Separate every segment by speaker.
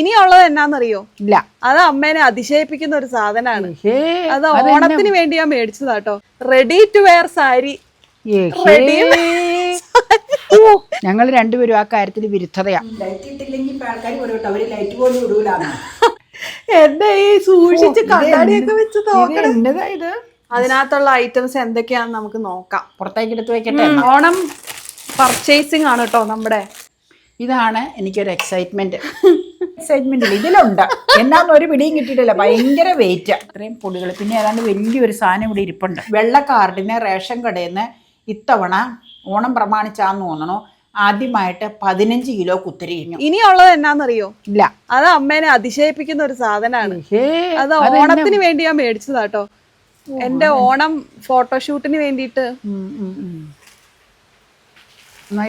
Speaker 1: ഇനിയുള്ളത് എന്നാന്നറിയോ?
Speaker 2: ഇല്ല.
Speaker 1: അത് അമ്മേനെ അതിശയിപ്പിക്കുന്ന ഒരു സാധനമാണ്. അത് ഓണത്തിന് വേണ്ടി ഞാൻ മേടിച്ചതാട്ടോ ready to wear sari
Speaker 2: ready ഞങ്ങൾ രണ്ടുപേരും ആ കാര്യത്തിൽ വിരുദ്ധതയാ.
Speaker 3: ലൈറ്റ് ഇട്ടില്ലെങ്കിൽ ആൾക്കാർ പറയട്ടെ അവർ ലൈറ്റ് പോലും ഇടൂലാണ്
Speaker 1: എന്റെ ഈ സൂക്ഷിച്ച് കണ്ണാടിയൊക്കെ വെച്ച് നോക്കണം.
Speaker 2: ഇത്?
Speaker 1: അതിനകത്തുള്ള ഐറ്റംസ് എന്തൊക്കെയാണെന്ന് നമുക്ക് നോക്കാം.
Speaker 2: പുറത്തേക്ക് എടുത്ത് വെക്കട്ടെ
Speaker 1: ഓണം പർച്ചേസിംഗ് ആണ് കേട്ടോ നമ്മുടെ.
Speaker 2: ഇതാണ് എനിക്കൊരു എക്സൈറ്റ്മെന്റ് എക്സൈറ്റ്മെന്റ് ഇതിലുണ്ട്. എന്നാന്ന് ഒരു പിടിയും കിട്ടിയിട്ടില്ല. ഭയങ്കര വെയിറ്റ് ഇത്രയും പൊടികൾ പിന്നെ ഏതാണ്ട് വലിയൊരു സാധനം ഇവിടെ ഇരിപ്പുണ്ട്. വെള്ള കാർഡിന് റേഷൻ കടയിൽ നിന്ന് ഇത്തവണ ഓണം പ്രമാണിച്ചാന്ന് തോന്നണോ. ആദ്യമായിട്ട് പതിനഞ്ച് കിലോ കുത്തിരി
Speaker 1: ഇനിയുള്ളത് എന്നാന്നറിയോ?
Speaker 2: ഇല്ല.
Speaker 1: അത് അമ്മേനെ അതിശയിപ്പിക്കുന്ന ഒരു സാധനമാണ്. അത് ഓണത്തിന് വേണ്ടി ഞാൻ മേടിച്ചതാട്ടോ. എന്റെ ഓണം ഫോട്ടോഷൂട്ടിന് വേണ്ടിയിട്ട്.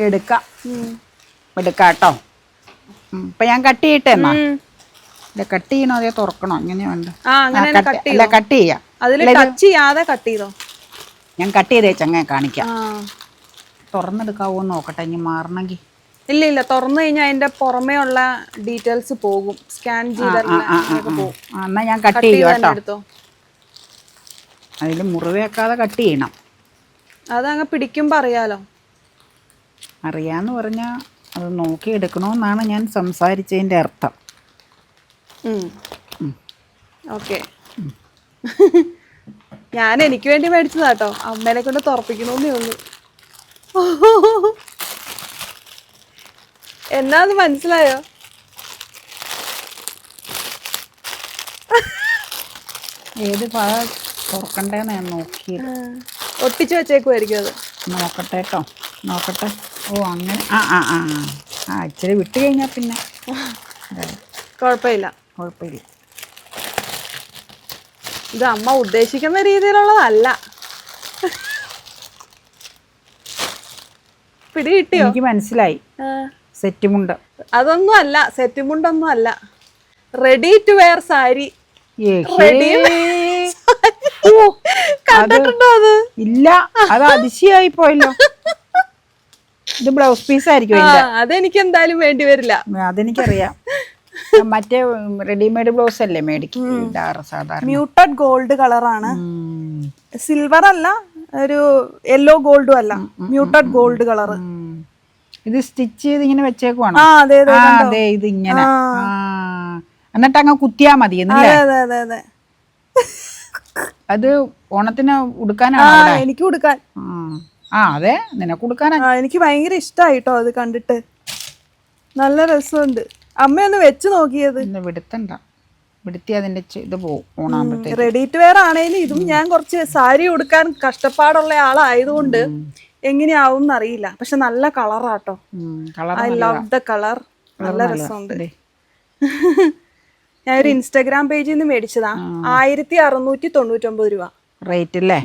Speaker 2: എടുക്കാം. എടുക്കാം കേട്ടോ ഇപ്പൊ ഞാൻ കട്ട് ചെയ്യട്ടെ എന്നാ? ഇല്ല കട്ട് ചെയ്യണോ അതേ തുറക്കണോ? എങ്ങനെയുണ്ട്
Speaker 1: ആ അങ്ങനെ
Speaker 2: ആ, cut- അല്ല കട്ട് ചെയ്യാം.
Speaker 1: ടച്ച് ചെയ്യാതെ കട്ട് ചെയ്തോ?
Speaker 2: ഞാൻ കട്ട് ചെയ്തേ ചങ്ങ കാണിക്കാം. തുറന്നെടുക്കാവോ നോക്കട്ടെ ഇനി മാറണമെങ്കിൽ.
Speaker 1: ഇല്ല ഇല്ല തുറന്നു കഴിഞ്ഞാൽ അതിന്റെ പുറമേ ഉള്ള ഡീറ്റെയിൽസ് പോകും. സ്കാൻ ചെയ്താൽ
Speaker 2: എന്നാ ഞാൻ കട്ട് ചെയ്യും കേട്ടോ. അതിൽ മുറിവേക്കാതെ കട്ട് ചെയ്യണം.
Speaker 1: അതങ്ങ് പിടിക്കുമ്പോ അറിയാലോ.
Speaker 2: അറിയാന്ന് പറഞ്ഞാൽ അത് നോക്കി എടുക്കണമെന്നാണ് ഞാൻ സംസാരിച്ചതിന്റെ അർത്ഥം.
Speaker 1: ഓക്കെ. ഞാൻ എനിക്ക് വേണ്ടി മേടിച്ചതാട്ടോ അമ്മേനെ കൊണ്ട് തുറപ്പിക്കണമെന്നേ ഉള്ളൂ. എന്നാന്ന് മനസ്സിലായോ?
Speaker 2: ഏത് ഭാഗം തുറക്കണ്ടേന്ന് ഞാൻ നോക്കി
Speaker 1: ഒട്ടിച്ചു വെച്ചേക്കുമായിരിക്കും അത്.
Speaker 2: നോക്കട്ടെ കേട്ടോ നോക്കട്ടെ. ഓ അങ്ങനെ. ആ ആ ആ ആ. ഇച്ചിരി വിട്ട് കഴിഞ്ഞാൽ പിന്നെ.
Speaker 1: കുഴപ്പമില്ല.
Speaker 2: കുഴപ്പമില്ല.
Speaker 1: ഇത് അമ്മ ഉദ്ദേശിക്കുന്ന രീതിയിലുള്ളതല്ല. പിടി കിട്ടിയോ
Speaker 2: എനിക്ക് മനസ്സിലായി. സെറ്റുമുണ്ട്
Speaker 1: അതൊന്നും അല്ല സെറ്റ് മുണ്ടൊന്നും അല്ല റെഡി ടു വെയർ സാരി കണ്ടിട്ടുണ്ടോ അത്?
Speaker 2: ഇല്ല അത് അതിശയായി പോയല്ലോ. ഇത് ബ്ലൗസ് പീസ് ആയിരിക്കും
Speaker 1: അതെനിക്ക് എന്തായാലും വേണ്ടി വരില്ല.
Speaker 2: അതെനിക്കറിയാം. മറ്റേ റെഡിമെയ്ഡ് ബ്ലൗസ് അല്ലേ മേടിക്കും സാധാരണ.
Speaker 1: മ്യൂട്ടഡ് ഗോൾഡ് കളറാണ്. സിൽവർ അല്ല ഒരു യെല്ലോ ഗോൾഡും അല്ല. മ്യൂട്ടഡ് ഗോൾഡ് കളർ
Speaker 2: ഇത് സ്റ്റിച്ച് ചെയ്ത് ഇങ്ങനെ വെച്ചേക്കുവാണ്?
Speaker 1: അതെ
Speaker 2: ഇത് ഇങ്ങനെ എന്നിട്ട് അങ്ങ് കുത്തിയാ മതി
Speaker 1: അതെ
Speaker 2: ഓണത്തിന് ഉടുക്കാനാണ്
Speaker 1: എനിക്ക് കൊടുക്കാൻ
Speaker 2: ആ. അതെ. നിനക്ക് കൊടുക്കാനാ.
Speaker 1: ആ എനിക്ക് ഭയങ്കര ഇഷ്ടായിട്ടോ അത് കണ്ടിട്ട്. നല്ല രസമുണ്ട്. അമ്മയൊന്ന് വെച്ച് നോക്കിയത്.
Speaker 2: ഇന്ന് വിടുത്തണ്ട. വിടുത്തി അതിന്റെ ചെ- ഇത് പോകും ഓണാകുമ്പോഴത്തേക്ക്
Speaker 1: റെഡി ടു വെയർ ആണേലും ഇതും ഞാൻ കുറച്ച് സാരി ഉടുക്കാൻ കഷ്ടപ്പാടുള്ള ആളായതുകൊണ്ട് എങ്ങനെയാവും എന്നറിയില്ല പക്ഷെ നല്ല കളറാട്ടോ.
Speaker 2: Colour
Speaker 1: I love the colour നല്ല രസമുണ്ട്. ഞാൻ ഒരു ഇൻസ്റ്റാഗ്രാം പേജിൽ നിന്ന് മേടിച്ചതാ. ആയിരത്തി അറുന്നൂറ്റി തൊണ്ണൂറ്റൊമ്പത് രൂപ.
Speaker 2: റേറ്റ് അല്ലേ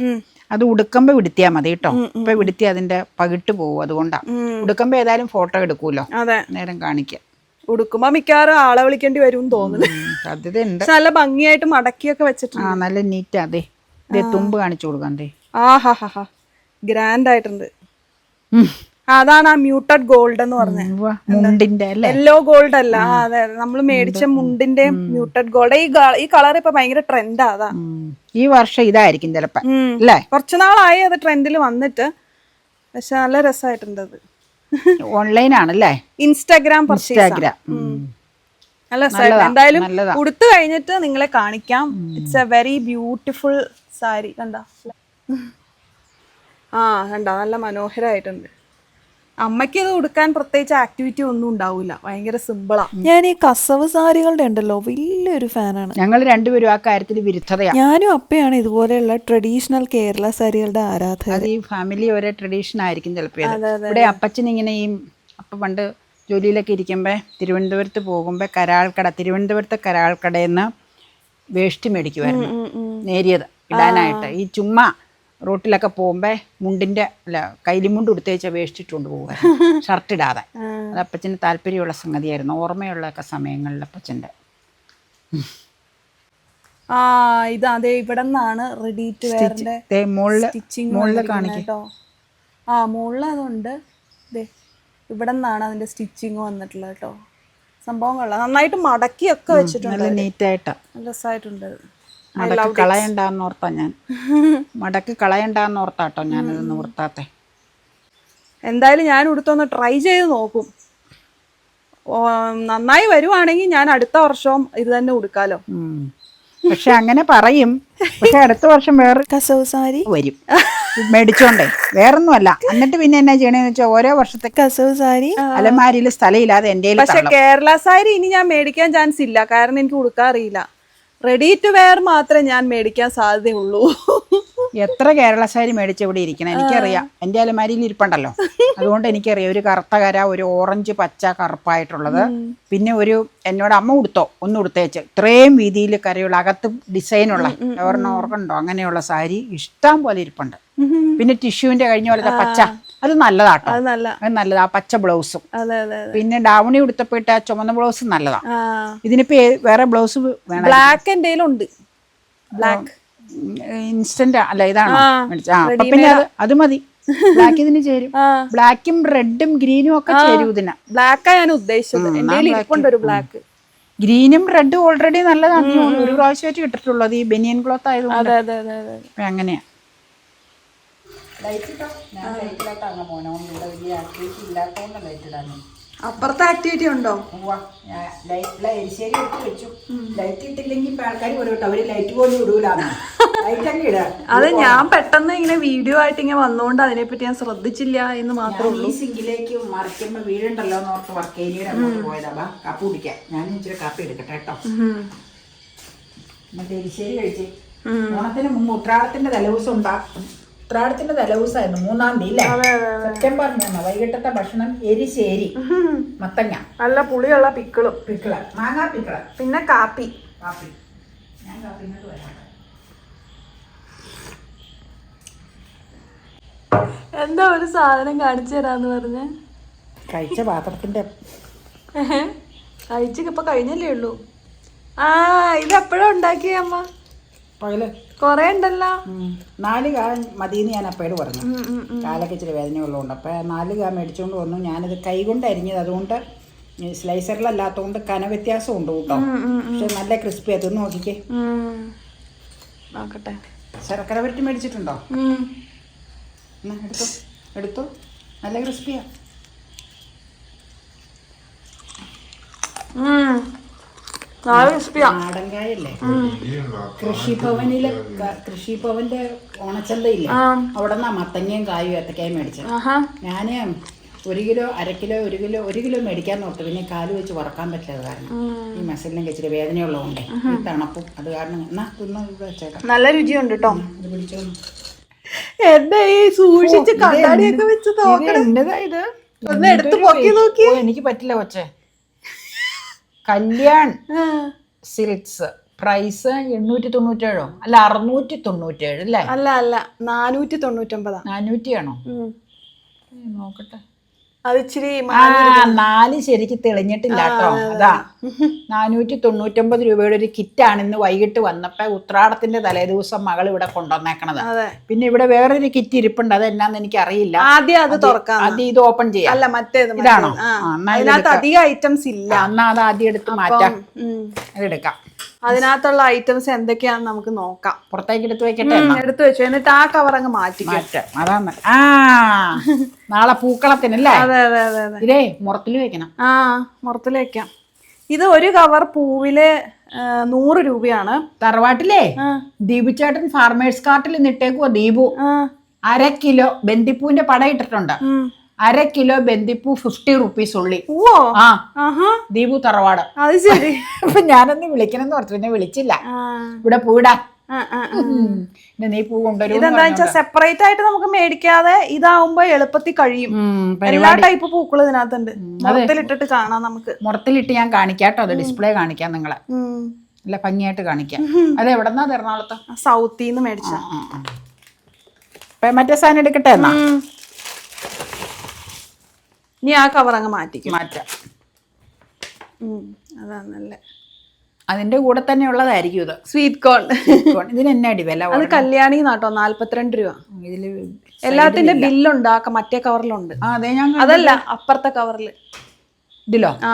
Speaker 2: അത് ഉടുക്കമ്പ വിടുത്തിയാ മതി കേട്ടോ ഇപ്പൊ വിടുത്തി അതിന്റെ പകിട്ട് പോകും അതുകൊണ്ടാ. ഉടുക്കമ്പ ഏതായാലും ഫോട്ടോ എടുക്കൂലോ?
Speaker 1: അതെ.
Speaker 2: നേരം കാണിക്കാം.
Speaker 1: ഉടുക്കുമ്പോ മിക്കവാറും ആളെ വിളിക്കേണ്ടി വരും തോന്നുന്നു.
Speaker 2: സാധ്യത
Speaker 1: ഉണ്ട് നല്ല ഭംഗിയായിട്ട് മടക്കിയൊക്കെ വെച്ചിട്ടുണ്ട്.
Speaker 2: ആ നല്ല നീറ്റാ അതെ ഇതേ തുമ്പ് കാണിച്ചു കൊടുക്കാം ദേ.
Speaker 1: ആ ഹാ ഹാ ഹാ ഗ്രാൻഡ് ആയിട്ടുണ്ട് അതാണ് ആ മ്യൂട്ടഡ് ഗോൾഡ് എന്ന് പറഞ്ഞത് യെല്ലോ ഗോൾഡ് അല്ല. അതെ നമ്മൾ മേടിച്ച മുണ്ടിന്റെ മ്യൂട്ടഡ് ഗോൾഡ്. ഈ ഈ കളർ ഇപ്പൊ ഭയങ്കര ട്രെൻഡാ അതാ.
Speaker 2: ഈ വർഷം ഇതായിരിക്കും ചിലപ്പോ
Speaker 1: കുറച്ചു
Speaker 2: അല്ലേ?
Speaker 1: കുറച്ച് നാളായി അത് ട്രെൻഡിൽ വന്നിട്ട്. പക്ഷെ നല്ല രസമായിട്ടുണ്ട് അത്.
Speaker 2: ഓൺലൈൻ ആണല്ലേ
Speaker 1: ഇൻസ്റ്റാഗ്രാം.
Speaker 2: ഇൻസ്റ്റാഗ്രാം
Speaker 1: നല്ല രസമായിട്ട് എന്തായാലും. ഉടുത്തു കഴിഞ്ഞിട്ട് നിങ്ങളെ കാണിക്കാം. It's a very beautiful sari കണ്ട? ആ കണ്ട? നല്ല മനോഹരമായിട്ടുണ്ട് അമ്മയ്ക്ക് ഇത് കൊടുക്കാൻ പ്രത്യേകിച്ച് ആക്ടിവിറ്റി ഒന്നും ഉണ്ടാവില്ല ഭയങ്കര സിമ്പിളാ ഞാൻ ഈ കസവ് സാരികളുടെ ഉണ്ടല്ലോ വലിയൊരു ഫാനാണ്.
Speaker 2: ഞങ്ങൾ രണ്ടുപേരും ആ കാര്യത്തിൽ വിരുദ്ധതയാണ്
Speaker 1: ഞാനും അപ്പയാണ് ഇതുപോലെയുള്ള ട്രഡീഷണൽ കേരള സാരികളുടെ ആരാധകർ.
Speaker 2: അത് ഈ ഫാമിലി ഒരേ ട്രഡീഷൻ ആയിരിക്കും ചിലപ്പോൾ ഇവിടെ അപ്പച്ചൻ ഇങ്ങനെ ഈ അപ്പ പണ്ട് ജോലിയിലൊക്കെ ഇരിക്കുമ്പോൾ തിരുവനന്തപുരത്ത് പോകുമ്പോൾ കരാൾക്കട തിരുവനന്തപുരത്തെ കരാൾക്കടയിൽ നിന്ന് വേസ്റ്റ് മേടിക്കുമായിരുന്നു നേരിയത് ഇടാനായിട്ട്. ഈ ചുമ്മാ റോട്ടിലൊക്കെ പോകുമ്പോൾ മുണ്ടിന്റെ അല്ല കൈലിമുണ്ട് ഉടുത്തേച്ച ഇട്ടുകൊണ്ട് പോകുമായിരുന്നു ഷർട്ട് ഇടാതെ. അത് അപ്പച്ചന് താല്പര്യമുള്ള സംഗതിയായിരുന്നു. ഓർമ്മയുള്ളൊക്കെ സമയങ്ങളിൽ അപ്പച്ചന്റെ.
Speaker 1: ആ ഇത് അതെ ഇവിടെ നിന്നാണ് റെഡി ടു വെയറിന്റെ
Speaker 2: മുകളിൽ
Speaker 1: സ്റ്റിച്ചിങ്
Speaker 2: മുകളിൽ കാണിക്കും.
Speaker 1: ആ മുകളിൽ അതുണ്ട്. ഇവിടെ നിന്നാണ് അതിന്റെ സ്റ്റിച്ചിങ് വന്നിട്ടുള്ളത് കേട്ടോ. സംഭവം കൊള്ളാം. നന്നായിട്ട് മടക്കിയൊക്കെ വെച്ചിട്ടുണ്ട്
Speaker 2: നല്ല നീറ്റായിട്ടാ.
Speaker 1: നല്ല രസമായിട്ടുണ്ട്.
Speaker 2: മടക്ക് കളയണ്ടെന്ന് ഓർത്താ ഞാൻ. മടക്ക് കളയണ്ടെന്ന് ഓർത്താട്ടോ ഞാനത് ഓർത്താത്തെ
Speaker 1: എന്തായാലും ഞാൻ ഉടുത്തൊന്ന് ട്രൈ ചെയ്ത് നോക്കും. നന്നായി വരുവാണെങ്കിൽ ഞാൻ അടുത്ത വർഷവും ഇത് തന്നെ ഉടുക്കാലോ.
Speaker 2: പക്ഷെ അങ്ങനെ പറയും. പക്ഷെ അടുത്ത വർഷം വേറെ
Speaker 1: കസവ് സാരി.
Speaker 2: വരും. മേടിച്ചോണ്ടേ. വേറൊന്നുമല്ല. എന്നിട്ട് പിന്നെ എന്നാ ചെയ്യണെന്ന് വെച്ചാൽ ഓരോ വർഷത്തെ
Speaker 1: കസവ് സാരി.
Speaker 2: അലമാരിയിൽ സ്ഥലമില്ലാതെ എന്റെ
Speaker 1: പക്ഷെ കേരള സാരി ഇനി ഞാൻ മേടിക്കാൻ ചാൻസ് ഇല്ല. കാരണം എനിക്ക് ഉടുക്കാൻ അറിയില്ല. റെഡി ടു വെയർ മാത്രമേ ഞാൻ മേടിക്കാൻ സാധ്യതയുള്ളൂ.
Speaker 2: എത്ര കേരള സാരി മേടിച്ച് ഇവിടെ ഇരിക്കണം? എനിക്കറിയാം. എന്റെ അലമാരിയിൽ ഇരിപ്പുണ്ടല്ലോ. അതുകൊണ്ട് എനിക്കറിയാം. ഒരു കറുത്ത കര ഒരു ഓറഞ്ച് പച്ച കറുപ്പായിട്ടുള്ളത്. പിന്നെ ഒരു എന്നോട് അമ്മ ഉടുത്തോ? ഒന്ന് ഉടുത്തേച്ച്. ഇത്രയും വീതിയിൽ കരയുള്ള അകത്ത് ഡിസൈനുള്ള ഓർണ ഓർക്കണ്ടോ അങ്ങനെയുള്ള സാരി ഇഷ്ടം പോലെ ഇരിപ്പുണ്ട്. പിന്നെ ടിഷ്യൂവിന്റെ കഴിഞ്ഞ പോലത്തെ പച്ച. അത് നല്ലതാട്ടോ.
Speaker 1: അത്
Speaker 2: നല്ലതാ പച്ച ബ്ലൗസും. പിന്നെ ഡാവണി ഉടുത്തപ്പോയിട്ട് ആ ചുമന്ന ബ്ലൗസ് നല്ലതാ. ഇതിനിപ്പോ വേറെ ബ്ലൗസ് വേണം
Speaker 1: ബ്ലാക്ക് എന്തെങ്കിലും ഉണ്ട്. ബ്ലാക്ക്
Speaker 2: ഇൻസ്റ്റന്റ് അല്ല ഇതാണോ? അപ്പൊ പിന്നെ അത് അത് മതി. ബ്ലാക്ക് ഇതിന് ചേരും. ബ്ലാക്കും റെഡും ഗ്രീനും ഒക്കെ ചേരും ഇതിന്.
Speaker 1: ബ്ലാക്കാ ഞാൻ ഉദ്ദേശിച്ചത്. ഒരു ബ്ലാക്ക്
Speaker 2: ഗ്രീനും റെഡും ഓൾറെഡി നല്ലതാണ്. ഒരു പ്രാവശ്യമായിട്ട് ഇട്ടിട്ടുള്ളത് ഈ ബനിയൻ ക്ലോത്ത് ആയതുകൊണ്ട്.
Speaker 1: അപ്പുറത്തെ ആക്ടിവിറ്റി ഉണ്ടോ?
Speaker 3: എരിശ്ശേരി എടുത്ത് വെച്ചു. ലൈറ്റ് ഇട്ടില്ലെങ്കിൽ ആൾക്കാർ അവർ ലൈറ്റ് പോലും
Speaker 1: അത് ഞാൻ പെട്ടെന്ന് ഇങ്ങനെ വീഡിയോ ആയിട്ട് ഇങ്ങനെ വന്നുകൊണ്ട് അതിനെപ്പറ്റി ഞാൻ ശ്രദ്ധിച്ചില്ല എന്ന് മാത്രമേ
Speaker 3: ഉള്ളൂ. ഈ സിങ്കിലേക്ക് മറിക്കുമ്പോ വീടുണ്ടല്ലോ എന്ന് ഓർത്ത് വർക്ക് ഏരിയയുടെ അങ്ങോട്ട് പോയതാ. വാ കാപ്പി കുടിക്കാം. ഞാൻ ഇച്ചിരി കാപ്പി എടുക്കട്ടെ കേട്ടോ. എരിശ്ശേരി കഴിച്ച്. ഓണത്തിന് മുമ്പ് ഉത്രാടത്തിന്റെ തലേദിവസം ഉത്രാടത്തിന്റെ തലവൂസായിരുന്നു മൂന്നാം തീയതി അല്ലേ? സെപ്റ്റംബർ മൂന്ന് വൈകിട്ടത്തെ ഭക്ഷണം എരിശ്ശേരി മത്തങ്ങ.
Speaker 1: നല്ല പുളിയുള്ള പിക്കിളും.
Speaker 3: പിക്കിൾ മാങ്ങാ പിക്കിൾ.
Speaker 1: പിന്നെ കാപ്പി.
Speaker 3: കാപ്പി. ഞാൻ കാപ്പി ഇങ്ങോട്ട് വരാം.
Speaker 1: എന്താ ഒരു സാധനം കാണിച്ചു തരാന്ന് പറഞ്ഞ്?
Speaker 2: കഴിച്ച പാത്രത്തിന്റെ
Speaker 1: കഴിച്ചൊക്കെ ഇപ്പൊ കഴിഞ്ഞല്ലേ ഉള്ളൂ. ആ ഇത് എപ്പോഴാ ഉണ്ടാക്കിയ അമ്മ?
Speaker 2: പകൽ.
Speaker 1: കൊറേ ഉണ്ടല്ലോ.
Speaker 2: നാല് കാ മതിയെന്ന് ഞാൻ അപ്പയോട് പറഞ്ഞു. കാലൊക്കെ ഇച്ചിരി വേദനയുള്ളതുകൊണ്ട് അപ്പൊ നാല് കാ മേടിച്ചുകൊണ്ട് വന്നു. ഞാനിത് കൈകൊണ്ട് അരിഞ്ഞത് അതുകൊണ്ട് സ്ലൈസറിലല്ലാത്തതുകൊണ്ട് കന വ്യത്യാസം ഉണ്ട് കേട്ടോ. പക്ഷെ നല്ല ക്രിസ്പി അത് നോക്കിക്കേ.
Speaker 1: നോക്കട്ടെ.
Speaker 2: ശർക്കര വരട്ടി മേടിച്ചിട്ടുണ്ടോ? എടുത്തു. എടുത്തോ. നല്ല ക്രിസ്പിയാ. നാടൻ കായല്ലേ കൃഷിഭവനിലെ കൃഷിഭവന്റെ ഓണച്ചന്തയില്ലേ? അവിടെ നിന്നാ മത്തങ്ങയും കായും ഏത്തക്കായും മേടിച്ചത് ഞാൻ ഒരു കിലോ അര കിലോ ഒരു കിലോ ഒരു കിലോ മേടിക്കാൻ നോർത്തു. പിന്നെ കാൽ വെച്ച് വറക്കാൻ പറ്റില്ല കാരണം. ഈ മസിലിനെ ഇച്ചിരി വേദനയുള്ളതുകൊണ്ടേ. ഈ തണുപ്പും അത് കാരണം. എന്നാ തിന്ന വെച്ചേക്കാം
Speaker 1: നല്ല രുചിയുണ്ട് കേട്ടോ
Speaker 2: ഇത് പിടിച്ചോ.
Speaker 1: എന്റെ ഈ സൂക്ഷിച്ച് കണ്ണാടിയൊക്കെ വെച്ച് നോക്കണം.
Speaker 2: എന്റേതാ ഇത്?
Speaker 1: ഒന്ന് എടുത്ത് പൊക്കി നോക്കി
Speaker 2: എനിക്ക് പറ്റില്ല കൊച്ചേ. കല്യാൺ സിൽക്സ്. പ്രൈസ് എണ്ണൂറ്റി തൊണ്ണൂറ്റേഴോ അല്ല അറുന്നൂറ്റി തൊണ്ണൂറ്റേഴ് അല്ലേ
Speaker 1: അല്ല. അല്ല നാനൂറ്റി തൊണ്ണൂറ്റൊമ്പതാ
Speaker 2: നാനൂറ്റിയാണോ നോക്കട്ടെ. ആ നാല് ശരിക്ക് തെളിഞ്ഞിട്ടില്ല കേട്ടോ അതാ നാനൂറ്റി തൊണ്ണൂറ്റൊമ്പത് രൂപയുടെ ഒരു കിറ്റാണ് ഇന്ന് വൈകിട്ട് വന്നപ്പോ ഉത്രാടത്തിന്റെ തലേദിവസം മകൾ ഇവിടെ കൊണ്ടുവന്നേക്കണത്. പിന്നെ ഇവിടെ വേറൊരു കിറ്റ് ഇരിപ്പുണ്ട്. അത് എന്നാന്ന് എനിക്ക് അറിയില്ല
Speaker 1: ആദ്യം അത് തുറക്കാം
Speaker 2: ആദ്യം ഇത് ഓപ്പൺ ചെയ്യാം.
Speaker 1: അല്ല മറ്റേത്.
Speaker 2: ഇതാണോ?
Speaker 1: അധികം ഐറ്റംസ് ഇല്ല.
Speaker 2: എന്നാ അത് ആദ്യം എടുത്ത് മാറ്റാം. അതെടുക്കാം.
Speaker 1: അതിനകത്തുള്ള ഐറ്റംസ് എന്തൊക്കെയാന്ന് നമുക്ക് നോക്കാം.
Speaker 2: പുറത്തേക്ക് എടുത്തു വെക്കട്ടെ?
Speaker 1: എടുത്തു വെച്ചു. എന്നിട്ട് ആ കവർ അങ്ങ് മാറ്റി
Speaker 2: മാറ്റാം. അതാണ് ആ നാളെ പൂക്കളത്തിനല്ലേ
Speaker 1: അതെ അതെ അതെ അതെ.
Speaker 2: ഇതേ മുറത്തിൽ വെക്കണം.
Speaker 1: ആ മുറത്തിൽ വെക്കാം. ഇത് ഒരു കവർ പൂവിൽ നൂറ് രൂപയാണ്.
Speaker 2: തറവാട്ടിലേ. ദീപു ചേട്ടൻ ഫാർമേഴ്സ് കാർട്ടിൽ നിട്ടേക്കുവാ ദീപു. അര കിലോ ബന്ദിപ്പൂവിന്റെ പട ഇട്ടിട്ടുണ്ട്. അര കിലോ ബന്ദിപ്പൂ ഫിഫ്റ്റി റുപ്പീസ് ഉള്ളി.
Speaker 1: ഓ
Speaker 2: ആ.
Speaker 1: ആഹാ.
Speaker 2: ദീപു തറവാട്.
Speaker 1: അത് ശരി.
Speaker 2: അപ്പൊ ഞാനൊന്ന് വിളിക്കണം ഓർത്തു പിന്നെ വിളിച്ചില്ല. ഇവിടെ പൂടാ. നീ പൂ കൊണ്ടുവരും
Speaker 1: ഇതെന്താ വെച്ചാൽ സെപ്പറേറ്റ് ആയിട്ട് നമുക്ക് മേടിക്കാതെ ഇതാവുമ്പോ എളുപ്പത്തിൽ കഴിയും. എല്ലാ ടൈപ്പ് പൂക്കൾ ഇതിനകത്തുണ്ട്. മുറത്തിലിട്ടിട്ട് കാണാം നമുക്ക്.
Speaker 2: മുറത്തിലിട്ട് ഞാൻ കാണിക്കാട്ടോ അത് ഡിസ്പ്ലേ കാണിക്കാം നിങ്ങളെ. നല്ല ഭംഗിയായിട്ട് കാണിക്കാം. അത് എവിടെന്നാ എറണാകുളത്ത്?
Speaker 1: സൗത്തിന്ന് മേടിച്ച
Speaker 2: ആ. അപ്പൊ മറ്റേ സാധനം എടുക്കട്ടെ എന്നാ?
Speaker 1: ഇനി ആ കവർ അങ്ങ് മാറ്റിക്കും.
Speaker 2: മാറ്റാം.
Speaker 1: അതാണ് നല്ല.
Speaker 2: അതിന്റെ കൂടെ തന്നെ ഉള്ളതായിരിക്കും ഇത്.
Speaker 1: സ്വീറ്റ് കോൺ
Speaker 2: ഇതിന് എന്നാ അടി വില
Speaker 1: അത് കല്യാണി നാട്ടോ നാല്പത്തിരണ്ട് രൂപ.
Speaker 2: ഇതിൽ
Speaker 1: എല്ലാത്തിന്റെ ബില്ലുണ്ട് ആ മറ്റേ കവറിലുണ്ട്.
Speaker 2: അതെ ഞാൻ
Speaker 1: അതല്ല അപ്പുറത്തെ കവറിൽ
Speaker 2: ഇതിലോ?
Speaker 1: ആ.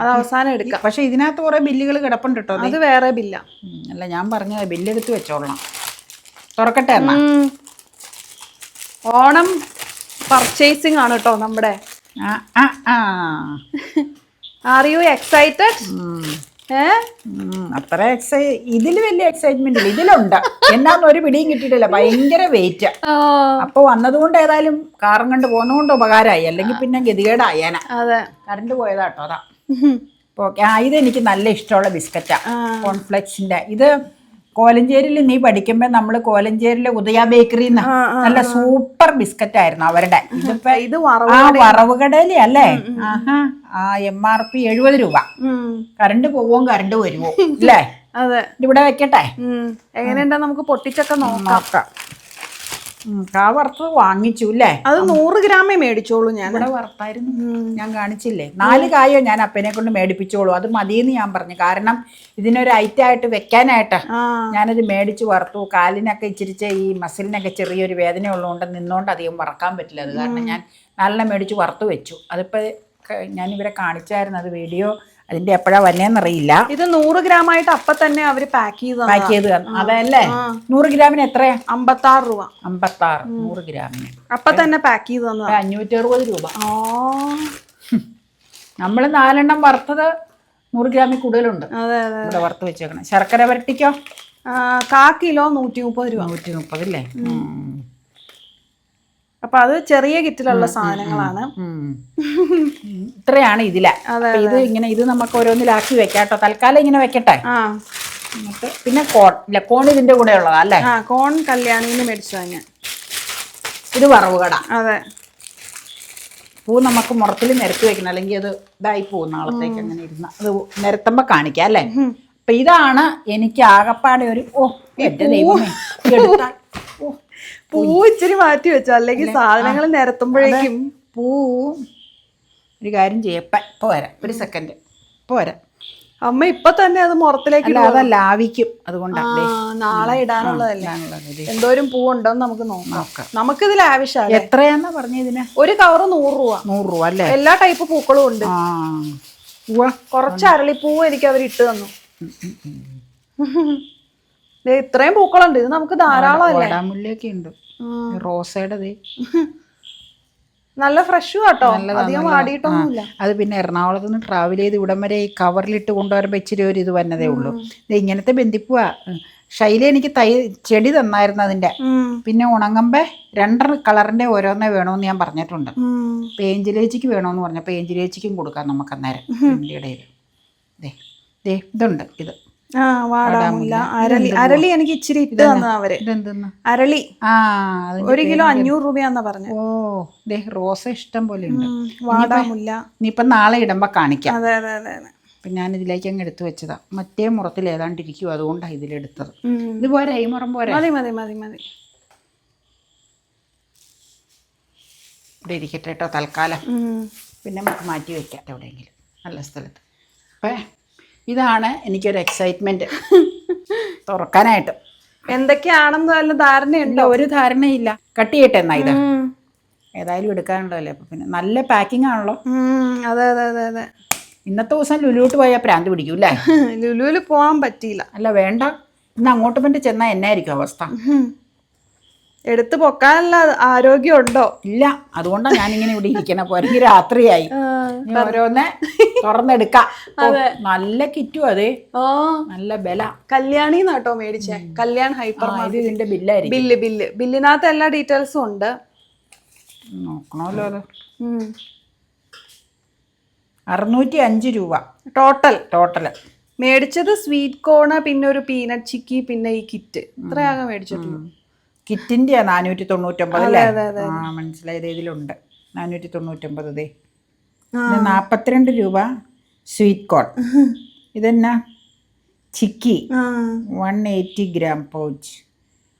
Speaker 1: അത് അവസാനം എടുക്കാം.
Speaker 2: പക്ഷെ ഇതിനകത്ത് കുറെ ബില്ലുകൾ കിടപ്പുണ്ട് കേട്ടോ
Speaker 1: അത് വേറെ ബില്ല.
Speaker 2: അല്ല ഞാൻ പറഞ്ഞത് ബില്ലെടുത്ത് വെച്ചോളണം. തുറക്കട്ടെ എന്നാ.
Speaker 1: ഓണം പർച്ചേസിംഗ് ആണ് കേട്ടോ നമ്മുടെ ആർ യു എക്സൈറ്റഡ്.
Speaker 2: അത്ര എക്സൈ ഇതിൽ വലിയ എക്സൈറ്റ്മെന്റ് ഇല്ല. ഇതിലുണ്ട്. എന്നാന്ന് ഒരു പിടിയും കിട്ടിയിട്ടില്ല. ഭയങ്കര വെയിറ്റ് അപ്പൊ വന്നതുകൊണ്ട് ഏതായാലും കാറും കണ്ട് പോകുന്നതുകൊണ്ട് ഉപകാരമായി. അല്ലെങ്കിൽ പിന്നെ ഗതികേടായേന കറണ്ട് പോയതാട്ടോ അതാ. ഓക്കെ ആ ഇത് എനിക്ക് നല്ല ഇഷ്ടമുള്ള ബിസ്ക്കറ്റാ. കോൺഫ്ലെക്സിന്റെ ഇത് കോലഞ്ചേരിയിൽ നീ പഠിക്കുമ്പോ നമ്മൾ കോലഞ്ചേരിയിലെ ഉദയ ബേക്കറി നല്ല സൂപ്പർ ബിസ്ക്കറ്റ് ആയിരുന്നു അവരുടെ. ഇതിപ്പോ
Speaker 1: ഇത് വറവ്
Speaker 2: ആ വറവുകടയിലെ അല്ലേ? ആഹാ ആ എം ആർ പി എഴുപത് രൂപ. കറണ്ട് പോവും കറണ്ട് വരുമോ അല്ലേ
Speaker 1: അതെ.
Speaker 2: ഇവിടെ വെക്കട്ടെ?
Speaker 1: എങ്ങനെയുണ്ടെന്ന് എങ്ങനെയുണ്ടാ നമുക്ക് പൊട്ടിച്ചൊക്കെ നോക്കാം.
Speaker 2: കാ വറുത്തത് വാങ്ങിച്ചു അല്ലേ
Speaker 1: അത് നൂറ് ഗ്രാമേ മേടിച്ചോളൂ ഞാൻ.
Speaker 2: ഇവിടെ വറുത്തായിരുന്നു. ഞാൻ കാണിച്ചില്ലേ? നാല് കായോ ഞാൻ അപ്പനെ കൊണ്ട് മേടിപ്പിച്ചോളൂ. അത് മതിയെന്ന് ഞാൻ പറഞ്ഞു. കാരണം ഇതിനൊരു ഐറ്റമായിട്ട് വെക്കാനായിട്ട് ഞാനത് മേടിച്ച് വറുത്തു. കാലിനൊക്കെ ഇച്ചിരിച്ച് ഈ മസിലിനൊക്കെ ചെറിയൊരു വേദന ഉള്ളതുകൊണ്ട് നിന്നുകൊണ്ട് അധികം വറക്കാൻ പറ്റില്ല. അത് കാരണം ഞാൻ നല്ല മേടിച്ച് വറുത്ത് വെച്ചു. അതിപ്പോൾ ഞാൻ ഇവരെ കാണിച്ചായിരുന്നു. അത് വീഡിയോ അതിന്റെ എപ്പോഴാ വന്നേന്നറിയില്ല
Speaker 1: ഇത് നൂറ് ഗ്രാം ആയിട്ട് അപ്പൊ തന്നെ അവർ പാക്ക് ചെയ്ത്
Speaker 2: പാക്ക് ചെയ്ത് തന്നു അതല്ലേ? നൂറ് ഗ്രാമിന് എത്രയാ?
Speaker 1: അമ്പത്തി ആറ് രൂപ.
Speaker 2: അമ്പത്തി ആറ് നൂറ് ഗ്രാമിന്.
Speaker 1: അപ്പൊ തന്നെ പാക്ക് ചെയ്ത് തന്നു
Speaker 2: അഞ്ഞൂറ്റി അറുപത് രൂപ.
Speaker 1: ആ.
Speaker 2: നമ്മൾ നാലെണ്ണം വറുത്തത് നൂറ് ഗ്രാമിൽ കൂടുതലുണ്ട്. ഇവിടെ വറുത്ത് വെച്ചേക്കണം. ശർക്കര വരട്ടിക്കോ?
Speaker 1: കാ കിലോ നൂറ്റി മുപ്പത് രൂപ
Speaker 2: നൂറ്റി മുപ്പതല്ലേ
Speaker 1: അപ്പൊ അത് ചെറിയ കിറ്റിലുള്ള സാധനങ്ങളാണ്.
Speaker 2: ഇത്രയാണ് ഇതിലെ. ഇത് ഇങ്ങനെ ഇത് നമുക്ക് ഓരോന്നിലാക്കി വെക്കാട്ടോ തൽക്കാലം ഇങ്ങനെ വെക്കട്ടെ? എന്നിട്ട് പിന്നെ കോൺ ഇല്ല കോൺ ഇതിന്റെ കൂടെ ഉള്ളതാ അല്ലേ?
Speaker 1: ആ കോൺ കല്യാണിന്ന് മേടിച്ചതാ ഞാൻ.
Speaker 2: ഇത് വറവ് കട
Speaker 1: അതെ.
Speaker 2: പൂ നമുക്ക് മുറത്തിൽ നിരത്തി വെക്കണം. അല്ലെങ്കിൽ അത് ഇതായി പോകും നാളത്തേക്ക് അങ്ങനെ ഇരുന്ന. അത് നിരത്തുമ്പോ കാണിക്കാം അല്ലേ? അപ്പൊ ഇതാണ് എനിക്ക് ആകപ്പാടെ ഒരു ഓ എന്റെ ദൈവമേ.
Speaker 1: പൂ ഇച്ചിരി മാറ്റി വെച്ചോ. അല്ലെങ്കിൽ സാധനങ്ങൾ നിരത്തുമ്പോഴേക്കും
Speaker 2: പൂ ഒരു കാര്യം ചെയ്യപ്പ പോരാ വരാം. ഒരു സെക്കൻഡ്. പോരാ വരാം.
Speaker 1: അമ്മ ഇപ്പൊ തന്നെ അത് മുറത്തിലേക്ക്
Speaker 2: അതല്ല ആവിക്കും. അതുകൊണ്ടാ
Speaker 1: ആ, നാളെ ഇടാനുള്ളതല്ലേ? എന്തോരം പൂ ഉണ്ടോന്ന് നമുക്ക് നോക്കാം.
Speaker 2: നമുക്ക്
Speaker 1: ഇതിൽ ആവശ്യമാണ്.
Speaker 2: എത്രയാന്നാ പറഞ്ഞ ഇതിന്?
Speaker 1: ഒരു കവറ് നൂറ് രൂപ.
Speaker 2: നൂറ് രൂപ അല്ലേ?
Speaker 1: എല്ലാ ടൈപ്പ് പൂക്കളും ഉണ്ട്. കൊറച്ച് അരളിപ്പൂവ് എനിക്ക് അവർ ഇട്ട് തന്നു. ഇത്രയും പൂക്കളുണ്ട്. ഇത് നമുക്ക് ധാരാളം അല്ലേ
Speaker 2: മുല്ലയൊക്കെ ഉണ്ട്. റോസയുടെ ദേ.
Speaker 1: നല്ല ഫ്രഷും കേട്ടോ അധികം വാടിയിട്ടൊന്നുമില്ല.
Speaker 2: അത് പിന്നെ എറണാകുളത്ത് നിന്ന് ട്രാവൽ ചെയ്ത് ഇവിടം വരെ ഈ കവറിലിട്ട് കൊണ്ടുവരുമ്പോൾ ഇച്ചിരി ഒരു ഇത് വന്നതേ ഉള്ളൂ. ഇത് ഇങ്ങനത്തെ ബന്ധിപ്പുവാ. ശൈലി എനിക്ക് തൈ ചെടി തന്നായിരുന്നു
Speaker 1: അതിന്റെ
Speaker 2: പിന്നെ ഉണങ്ങുമ്പേ രണ്ടര കളറിന്റെ ഓരോന്നേ വേണമെന്ന് ഞാൻ പറഞ്ഞിട്ടുണ്ട്. പേഞ്ചിലേച്ചിക്ക് വേണമെന്ന് പറഞ്ഞപ്പോൾ പേഞ്ചിലേച്ചിക്കും കൊടുക്കാം നമുക്ക് അന്നേരം ഇടയിൽ ദേ ദേ ഇതുണ്ട് ഇത്.
Speaker 1: ആ വാടാമുല്ല അരളി അരളി എനിക്ക് ഇച്ചിരി ഇട്ട് തന്നതാ
Speaker 2: അവർ.
Speaker 1: അരളി.
Speaker 2: ആ
Speaker 1: ഒരു കിലോ അഞ്ഞൂറ് രൂപയാന്നാ പറഞ്ഞു.
Speaker 2: ഓ ദേ റോസ ഇഷ്ടം പോലെ ഉണ്ട്.
Speaker 1: വാടാമുല്ല
Speaker 2: ഇനിയിപ്പം നാളെ ഇടുമ്പോ കാണിക്കാം.
Speaker 1: അതെ അതെ അതെ
Speaker 2: അപ്പം ഞാൻ ഇതിലേക്ക് അങ്ങ് എടുത്തു വെച്ചതാ. മറ്റേ മുറത്തിൽ ഏതാണ്ട് ഇരിക്കും അതുകൊണ്ടാണ് ഇതിലെടുത്തത്. ഇത് പോരാ ഈ മുറം പോരാ?
Speaker 1: മതി മതി മതി മതി.
Speaker 2: ഇവിടെ ഇരിക്കട്ടെ കേട്ടോ തൽക്കാലം. പിന്നെ നമുക്ക് മാറ്റി വെക്കാം എവിടെയെങ്കിലും. നല്ല സ്ഥലത്ത്. അപ്പം ഇതാണ് എനിക്കൊരു എക്സൈറ്റ്മെന്റ് തുറക്കാനായിട്ട്.
Speaker 1: എന്തൊക്കെയാണെന്ന് വല്ല ധാരണയുണ്ട്?
Speaker 2: ഒരു ധാരണയില്ല. കട്ട് ചെയ്യട്ടെ എന്നാ ഇത്. ഏതായാലും എടുക്കാനുള്ളതല്ലേ? അപ്പം പിന്നെ നല്ല പാക്കിംഗ് ആണല്ലോ.
Speaker 1: അതെ അതെ അതെ അതെ.
Speaker 2: ഇന്നത്തെ ദിവസം ലുലുവിട്ട് പോയാൽ പ്രാന്ത് പിടിക്കും അല്ലേ?
Speaker 1: ലുലുവിൽ പോകാൻ പറ്റിയില്ല.
Speaker 2: അല്ല വേണ്ട. ഇന്ന് അങ്ങോട്ട് പറ്റി ചെന്നാൽ എന്നായിരിക്കും അവസ്ഥ.
Speaker 1: എടുത്ത് പൊക്കാനുള്ള ആരോഗ്യം ഉണ്ടോ
Speaker 2: ഇല്ല. അതുകൊണ്ടാണ് ഞാനിങ്ങനെ ഇവിടെ ഇരിക്കണ. പോരെങ്കിൽ രാത്രിയായി. ഓരോന്നെ തുറന്നെടുക്കാം. നല്ല കിറ്റു അതെ.
Speaker 1: ഓ.
Speaker 2: നല്ല ബല
Speaker 1: കല്യാണി നാട്ടോ മേടിച്ചേ കല്യാൺ ഹൈപ്പർ
Speaker 2: ഇതിന്റെ ബില്ലായിരിക്കും.
Speaker 1: Bill bill. ബില്ലിനകത്ത് എല്ലാ ഡീറ്റെയിൽസും ഉണ്ട്.
Speaker 2: നോക്കണമല്ലോ അത്. അറുന്നൂറ്റി അഞ്ച് രൂപ.
Speaker 1: ടോട്ടൽ.
Speaker 2: ടോട്ടൽ.
Speaker 1: മേടിച്ചത് സ്വീറ്റ് കോണ് പിന്നെ ഒരു പീനട്ട് ചിക്കി പിന്നെ ഈ കിറ്റ്. ഇത്രയാകെ മേടിച്ചിട്ടുള്ളൂ.
Speaker 2: കിറ്റിന്റെ നാനൂറ്റി തൊണ്ണൂറ്റൊമ്പത് അല്ലേ ആ മനസ്സിലായത് ഇതിലുണ്ട്. നാനൂറ്റി തൊണ്ണൂറ്റൊമ്പത് ദേ പിന്നെ നാൽപ്പത്തിരണ്ട് രൂപ സ്വീറ്റ് കോൺ. ഇതെന്നാ? Chikki. One eighty gram pouch.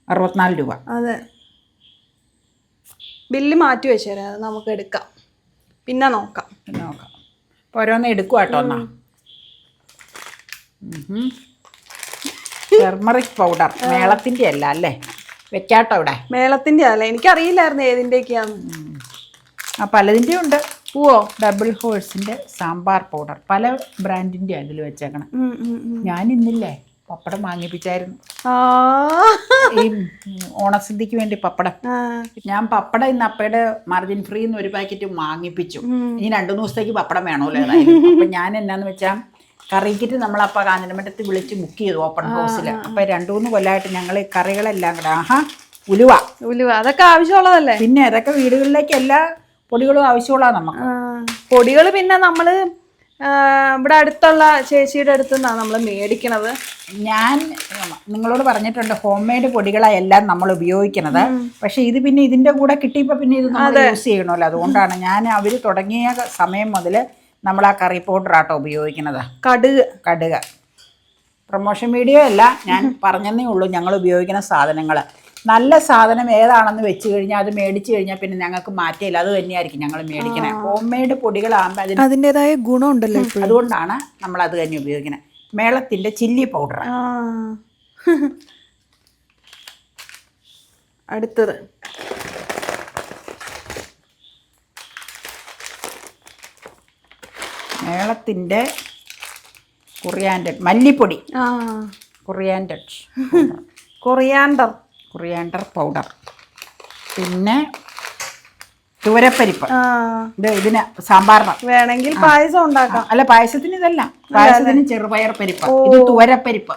Speaker 2: അറുപത്തിനാല് രൂപ.
Speaker 1: അതെ. ബില്ല് മാറ്റി വെച്ചേരാ. അത് നമുക്ക് എടുക്കാം. പിന്നെ നോക്കാം.
Speaker 2: പിന്നെ നോക്കാം. അപ്പോൾ ഓരോന്ന് എടുക്കുക കേട്ടോ എന്നാ. ടെർമറിക് പൗഡർ മേളത്തിന്റെ അല്ല അല്ലേ? വെക്കാട്ടോ ഇവിടെ
Speaker 1: മേളത്തിന്റെ അല്ലേ? എനിക്കറിയില്ലായിരുന്നു ഏതിന്റെയൊക്കെയാന്ന്
Speaker 2: ആ പലതിന്റെ ഉണ്ട്.
Speaker 1: പൂവോ
Speaker 2: ഡബിൾ ഹോഴ്സിന്റെ സാമ്പാർ പൗഡർ. പല ബ്രാൻഡിന്റെ അതിൽ വെച്ചേക്കണം. ഞാൻ ഇന്നില്ലേ പപ്പടം വാങ്ങിപ്പിച്ചായിരുന്നു. ഈ ഓണസദ്യക്ക് വേണ്ടി പപ്പടം. ഞാൻ പപ്പടം ഇന്ന് അപ്പയുടെ മാർജിൻ ഫ്രീ എന്ന് ഒരു പാക്കറ്റ് വാങ്ങിപ്പിച്ചു. ഇനി രണ്ടു ദിവസത്തേക്ക് പപ്പടം വേണമല്ലോ അപ്പൊ ഞാൻ എന്നാന്ന് വെച്ചാൽ കറിക്കിട്ട് നമ്മളപ്പ കാഞ്ഞിരമറ്റത്ത് വിളിച്ച് ബുക്ക് ചെയ്തു ഓപ്പൺ ഹൗസിൽ അപ്പൊ രണ്ടു മൂന്ന് കൊല്ലമായിട്ട് ഞങ്ങൾ കറികളെല്ലാം കൂടെ ആഹാ ഉലുവ.
Speaker 1: ഉലുവ. അതൊക്കെ ആവശ്യമുള്ളതല്ലേ?
Speaker 2: പിന്നെ അതൊക്കെ വീടുകളിലേക്ക് എല്ലാ പൊടികളും ആവശ്യമുള്ളതാണ് നമുക്ക്.
Speaker 1: പൊടികൾ പിന്നെ നമ്മൾ ഇവിടെ അടുത്തുള്ള ചേച്ചിയുടെ അടുത്ത് നിന്നാണ് നമ്മൾ മേടിക്കണത്.
Speaker 2: ഞാൻ നിങ്ങളോട് പറഞ്ഞിട്ടുണ്ട് ഹോം മെയ്ഡ് പൊടികളാണ് എല്ലാം നമ്മൾ ഉപയോഗിക്കുന്നത് പക്ഷെ ഇത് പിന്നെ ഇതിന്റെ കൂടെ കിട്ടിയപ്പോൾ പിന്നെ ഇത് നമ്മൾ യൂസ് ചെയ്യണമല്ലോ. അതുകൊണ്ടാണ് ഞാൻ അവർ തുടങ്ങിയ സമയം മുതൽ നമ്മൾ ആ കറി പൗഡർ ആട്ടോ ഉപയോഗിക്കുന്നത്.
Speaker 1: കടുക്.
Speaker 2: കടുക്. പ്രൊമോഷൻ വീഡിയോ അല്ല ഞാൻ പറഞ്ഞതേ ഉള്ളൂ ഞങ്ങൾ ഉപയോഗിക്കുന്ന സാധനങ്ങൾ നല്ല സാധനം ഏതാണെന്ന് വെച്ച് കഴിഞ്ഞാൽ അത് മേടിച്ചു കഴിഞ്ഞാൽ പിന്നെ ഞങ്ങൾക്ക് മാറ്റിയില്ല അത് തന്നെയായിരിക്കും ഞങ്ങൾ മേടിക്കുന്നത് ഹോം മെയ്ഡ് പൊടികളാകുമ്പോൾ അതിന്
Speaker 1: അതിന്റെതായ ഗുണമുണ്ടല്ലോ
Speaker 2: അതുകൊണ്ടാണ് നമ്മൾ അത് തന്നെ ഉപയോഗിക്കുന്നത് മേളത്തിന്റെ ചില്ലി പൗഡർ
Speaker 1: അടുത്തത്.
Speaker 2: മേളത്തിന്റെ കുറിയാൻഡ് മല്ലിപ്പൊടി.
Speaker 1: ആ.
Speaker 2: കുറിയാൻഡർ
Speaker 1: കൊറിയാണ്ടർ
Speaker 2: കുറിയാൻഡർ പൗഡർ പിന്നെ തുവരപ്പരിപ്പ്. ഇത് ഇതിന് സാമ്പാറിന്.
Speaker 1: വേണമെങ്കിൽ പായസം ഉണ്ടാക്കാം.
Speaker 2: അല്ല പായസത്തിന് ഇതല്ല. പായസത്തിന് ചെറുപയർ പരിപ്പ്. ഇത് തുവരപ്പരിപ്പ്.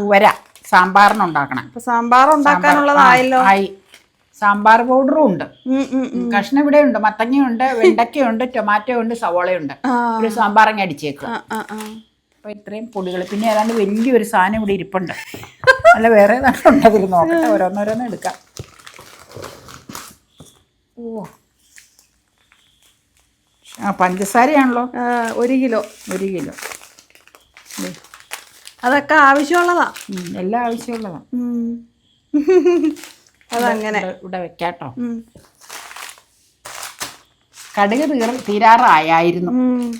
Speaker 2: തുവര. സാമ്പാറിന് ഉണ്ടാക്കണം.
Speaker 1: അപ്പൊ സാമ്പാർ ഉണ്ടാക്കാനുള്ളതായല്ലോ
Speaker 2: ആയി. സാമ്പാർ പൗഡറും ഉണ്ട്. കഷ്ണം ഇവിടെ ഉണ്ട് മത്തങ്ങയുണ്ട് വെണ്ടയ്ക്കയുണ്ട് ടൊമാറ്റോ ഉണ്ട് സവോളയുണ്ട്. ഒരു സാമ്പാറങ്ങ് അടിച്ചേക്കുക. അപ്പൊ ഇത്രയും പൊടികൾ പിന്നെ ഏതാണ്ട് വലിയൊരു സാധനം ഇവിടെ ഇരിപ്പുണ്ട്. അല്ല വേറെ ഏതാണ്ട് നോക്കട്ടെ. ഓരോന്നോരോന്ന് എടുക്കാം. ഓ. ആ പഞ്ചസാരയാണല്ലോ?
Speaker 1: ഒരു കിലോ.
Speaker 2: ഒരു കിലോ.
Speaker 1: അതൊക്കെ ആവശ്യമുള്ളതാ.
Speaker 2: എല്ലാം ആവശ്യമുള്ളതാണ്
Speaker 1: ഉം. അതങ്ങനെ
Speaker 2: ഇവിടെ- വെക്കാട്ടോ. കടുക് തീർ തീരാറായായിരുന്നു.
Speaker 1: ഉം.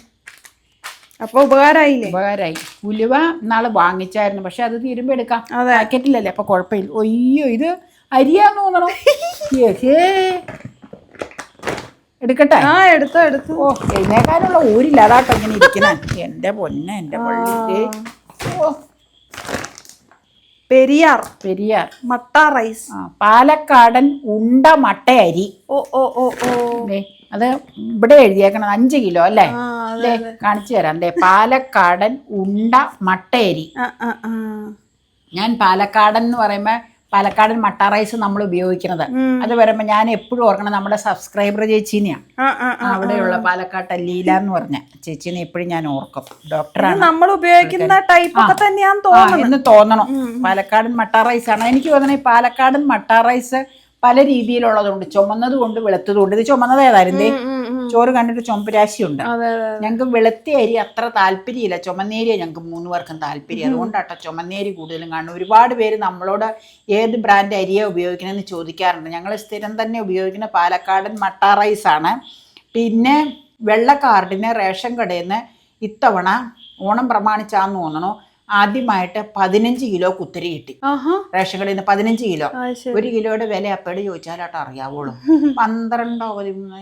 Speaker 1: അപ്പൊ ഉപകാരായില്ലേ
Speaker 2: ഉപകാരമായി. ഉലുവ നാളെ വാങ്ങിച്ചായിരുന്നു. പക്ഷെ അത് തീരുമ്പോ എടുക്കാം.
Speaker 1: അതെ.
Speaker 2: പാക്കറ്റിലല്ലേ? അപ്പൊ കുഴപ്പമില്ല. ഒയ്യോ ഇത് അരിയാന്ന് തോന്നണം. എടുക്കട്ടെ?
Speaker 1: ആ എടുത്തോ എടുത്തു.
Speaker 2: ഓ എഴുന്നേക്കാനുള്ള ഊരില്ലാതാട്ടോ ഇങ്ങനെ ഇരിക്കുന്ന. എന്റെ പൊന്നെ എന്റെ പള്ളി. ഓ.
Speaker 1: പെരിയാർ.
Speaker 2: പെരിയാർ.
Speaker 1: മട്ട റൈസ്.
Speaker 2: ആ പാലക്കാടൻ ഉണ്ട മട്ട അരി
Speaker 1: ഓ ഓ ഓ ഓ.
Speaker 2: ദേ, അത് ഇവിടെ എഴുതിയേക്കണം അഞ്ച് കിലോ അല്ലേ?
Speaker 1: ആ അതെ
Speaker 2: ദേ, കാണിച്ചു തരാം. ദേ പാലക്കാടൻ ഉണ്ട
Speaker 1: ആ ആ ആ.
Speaker 2: ഞാൻ പാലക്കാടൻ എന്ന് പറയുമ്പോൾ പാലക്കാടൻ മട്ട റൈസ് നമ്മൾ ഉപയോഗിക്കുന്നത്. അത് വരുമ്പോൾ ഞാൻ എപ്പോഴും ഓർക്കണം നമ്മുടെ സബ്സ്ക്രൈബർ ചേച്ചീനെയാണ്. അവിടെയുള്ള പാലക്കാട്ടെ ലീല എന്ന് പറഞ്ഞ ചേച്ചീനെ എപ്പോഴും ഞാൻ ഓർക്കും. ഡോക്ടറാണ്.
Speaker 1: നമ്മൾ ഉപയോഗിക്കുന്ന ടൈപ്പ് ഒക്കെ തന്നെയാന്ന് തോന്നുന്നു
Speaker 2: എന്ന് തോന്നണം. പാലക്കാടൻ മട്ട റൈസ് ആണ്. എനിക്ക് തോന്നണേ ഈ പാലക്കാടൻ മട്ട റൈസ് പല രീതിയിലുള്ളതുണ്ട്. ചുമന്നതുകൊണ്ട് വെളുത്തതുകൊണ്ട്. വെളുത്തതും ഇത് ചുമന്നത് ഏതായിരുന്നു. ചോറ് കണ്ടിട്ട് ചുമപ്പുരാശിയുണ്ട് ഞങ്ങൾക്ക് വെളുത്ത അരി അത്ര താല്പര്യമില്ല. ചുമന്നേരിയ ഞങ്ങൾക്ക് മൂന്ന് പേർക്കും താല്പര്യം. അതുകൊണ്ടാട്ടോ ചുമന്നേരി കൂടുതലും കാണും ഒരുപാട് പേര് നമ്മളോട് ഏത് ബ്രാൻഡ് അരിയാണ് ഉപയോഗിക്കണമെന്ന് ചോദിക്കാറുണ്ട്. ഞങ്ങൾ സ്ഥിരം തന്നെ ഉപയോഗിക്കുന്ന പാലക്കാടൻ മട്ട റൈസ് ആണ്. പിന്നെ വെള്ള കാർഡിന് റേഷൻ കടയിൽ നിന്ന് ഇത്തവണ ഓണം പ്രമാണിച്ചാന്ന് തോന്നണു. ആദ്യമായിട്ട് പതിനഞ്ച് കിലോ കുത്തിരി കിട്ടി. റേഷൻ കടയിൽ നിന്ന് പതിനഞ്ച് കിലോ. ഒരു കിലോയുടെ വില അപ്പയോട് ചോദിച്ചാലോട്ട് അറിയാവുള്ളൂ പന്ത്രണ്ടോ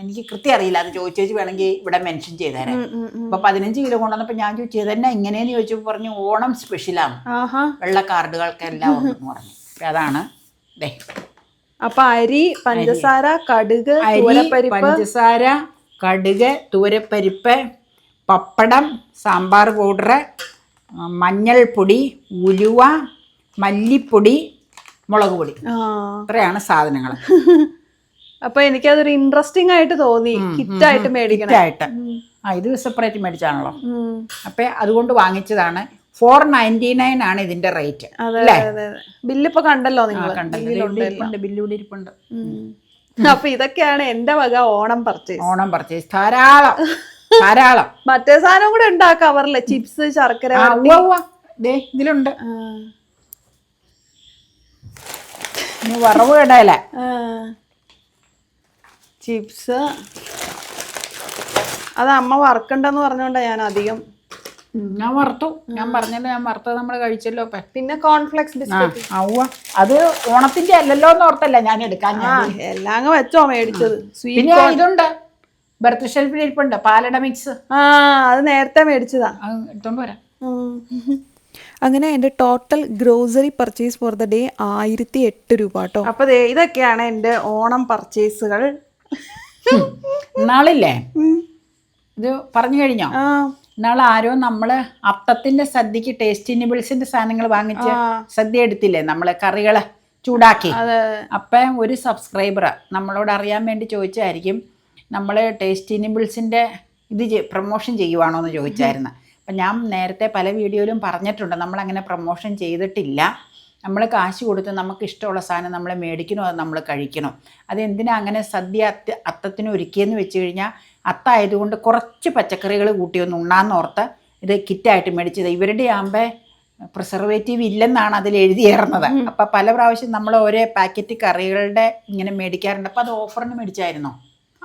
Speaker 2: എനിക്ക് കൃത്യം അറിയില്ല. അത് ചോദിച്ചേച്ച് വേണമെങ്കിൽ ഇവിടെ മെൻഷൻ ചെയ്തേരാം. അപ്പൊ പതിനഞ്ച് കിലോ കൊണ്ടുവന്നപ്പോ ഞാൻ ചോദിച്ചു തന്നെ ഇങ്ങനെയെന്ന് ചോദിച്ചപ്പോൾ പറഞ്ഞു ഓണം സ്പെഷ്യലാണ് വെള്ള കാർഡുകൾക്കെല്ലാം ഉണ്ടെന്ന് പറഞ്ഞു. അതാണ് ദേ.
Speaker 1: അപ്പൊ അരി പഞ്ചസാര കടുക്
Speaker 2: അരി പഞ്ചസാര കടുക് തൂരപ്പരിപ്പ് പപ്പടം സാമ്പാർ പൗഡർ മഞ്ഞൾപ്പൊടി ഉലുവ മല്ലിപ്പൊടി മുളക് പൊടി. ഇത്രയാണ് സാധനങ്ങൾ.
Speaker 1: അപ്പൊ എനിക്കതൊരു ഇൻട്രസ്റ്റിംഗ് ആയിട്ട് തോന്നി. കിറ്റായിട്ട് മേടിക്കണം.
Speaker 2: ആയിട്ട്. ആ ഇത് സെപ്പറേറ്റ് മേടിച്ചാണല്ലോ. അപ്പൊ അതുകൊണ്ട് വാങ്ങിച്ചതാണ്. ഫോർ നയന്റി നയൻ ആണ് ഇതിന്റെ റേറ്റ്
Speaker 1: ബില്ലിപ്പോ
Speaker 2: അല്ലേ?
Speaker 1: അതെ അതെ. ബില്ല് ഇപ്പൊ കണ്ടല്ലോ നിങ്ങൾ
Speaker 2: കണ്ടല്ലോ. ഇത് ബില്ല് ഇവിടെ ഇരിപ്പുണ്ട്
Speaker 1: അപ്പൊ ഇതൊക്കെയാണ് എന്റെ വക ഓണം പർച്ചേസ്
Speaker 2: ഓണം പർച്ചേസ് ധാരാളം. ധാരാളം.
Speaker 1: മറ്റേ സാധനം കൂടെ ഉണ്ട് ആ ചിപ്സ് ശർക്കര
Speaker 2: ഇതിലുണ്ട്. വറവ് ഇടയില.
Speaker 1: ചിപ്സ്. അത് അമ്മ വറക്കണ്ടെന്ന് പറഞ്ഞോണ്ടാ ഞാൻ അധികം
Speaker 2: ഞാൻ വറുത്തു. ഞാൻ പറഞ്ഞല്ലോ ഞാൻ വറുത്തത് നമ്മൾ കഴിച്ചല്ലോ
Speaker 1: പിന്നെ കോൺഫ്ലെക്സ് ബിസ്ക്കറ്റ്
Speaker 2: അത് ഓണത്തിന്റെ അല്ലല്ലോ എന്ന് ഓർത്തല്ല ഞാൻ എടുക്കാൻ
Speaker 1: എല്ലാം വെച്ചോ മേടിച്ചത്.
Speaker 2: ഇതുണ്ട്. ബർത്ത് ഷെൽഫിൽ ഇരിപ്പുണ്ട്? പാലട മിക്സ്
Speaker 1: ആ അത് നേരത്തെ മേടിച്ചതാ.
Speaker 2: എടുത്തോണ്ട് വരാം
Speaker 1: അങ്ങനെ എന്റെ total grocery purchase for the day ആയിരത്തി എട്ട് രൂപ കേട്ടോ അപ്പോൾ ദേ ഇതൊക്കെയാണ് എന്റെ ഓണം പർച്ചേസുകൾ
Speaker 2: നാളില്ലേ? ഇത് പറഞ്ഞു കഴിഞ്ഞോ?
Speaker 1: ആ.
Speaker 2: നാളെ ആരോ നമ്മൾ അപ്പത്തിന്റെ സദ്യക്ക് ടേസ്റ്റിനിബിൾസിന്റെ സാധനങ്ങൾ വാങ്ങിച്ച് സദ്യ എടുത്തില്ലേ നമ്മൾ കറികൾ ചൂടാക്കി? അപ്പം ഒരു സബ്സ്ക്രൈബർ നമ്മളോട് അറിയാൻ വേണ്ടി ചോദിച്ചായിരിക്കും നമ്മൾ ടേസ്റ്റി നിബിൾസിന്റെ ഇത് പ്രൊമോഷൻ ചെയ്യുവാണോ എന്ന് ചോദിച്ചായിരുന്നു. അപ്പം ഞാൻ നേരത്തെ പല വീഡിയോയിലും പറഞ്ഞിട്ടുണ്ട് നമ്മളങ്ങനെ പ്രൊമോഷൻ ചെയ്തിട്ടില്ല. നമ്മൾ കാശ് കൊടുത്ത് നമുക്ക് ഇഷ്ടമുള്ള സാധനം നമ്മൾ മേടിക്കണോ അത് നമ്മൾ കഴിക്കണം? അതെന്തിനാ അങ്ങനെ സദ്യ അത്ത അത്തത്തിന് ഒരുക്കിയെന്ന് വെച്ച് കഴിഞ്ഞാൽ അത്തായതുകൊണ്ട് കുറച്ച് പച്ചക്കറികൾ കൂട്ടി ഒന്ന് ഉണ്ണാന്നോർത്ത് ഇത് കിറ്റായിട്ട് മേടിച്ചത്. ഇവരുടെ ആകുമ്പോൾ പ്രിസർവേറ്റീവ് ഇല്ലെന്നാണ് അതിൽ എഴുതിയേറുന്നത്. അപ്പം പല പ്രാവശ്യം നമ്മൾ ഓരോ പാക്കറ്റ് കറികളുടെ ഇങ്ങനെ മേടിക്കാറുണ്ട്. അപ്പം അത് ഓഫറിന് മേടിച്ചായിരുന്നോ?